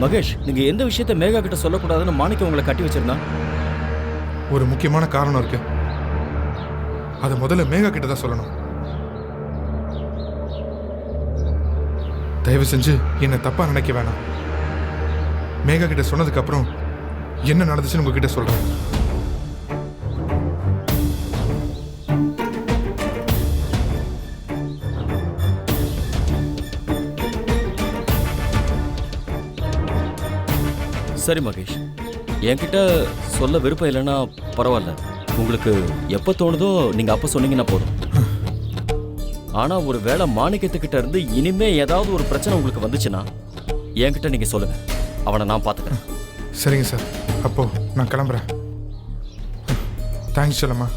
மகேஷ் நீங்க எந்த விஷயத்த மேகா கிட்ட சொல்லக்கூடாதுன்னு மாணிக்க உங்களை கட்டி வச்சிருந்தா? ஒரு முக்கியமான காரணம் இருக்கு. அதை முதல்ல மேகா கிட்ட தான் சொல்லணும். தயவு செஞ்சு என்னை தப்பா நினைக்க வேணாம். மேகா கிட்ட சொன்னதுக்கு அப்புறம் என்ன நடந்துச்சுன்னு உங்ககிட்ட சொல்றேன். சரி மகேஷ். என்கிட்ட சொல்ல விருப்பம் இல்லைன்னா பரவாயில்ல. உங்களுக்கு எப்போ தோணுதோ நீங்கள் அப்போ சொன்னீங்கன்னா போதும். ஆனால் ஒரு வேளை மாணிக்கத்துக்கிட்ட இருந்து இனிமே ஏதாவது ஒரு பிரச்சனை உங்களுக்கு வந்துச்சுன்னா என்கிட்ட நீங்கள் சொல்லுங்கள் அவனை நான் பார்த்துக்கிறேன் சரிங்க சார். அப்போது நான் கிளம்புறேன். தேங்க்ஸ் சொல்லம்மா.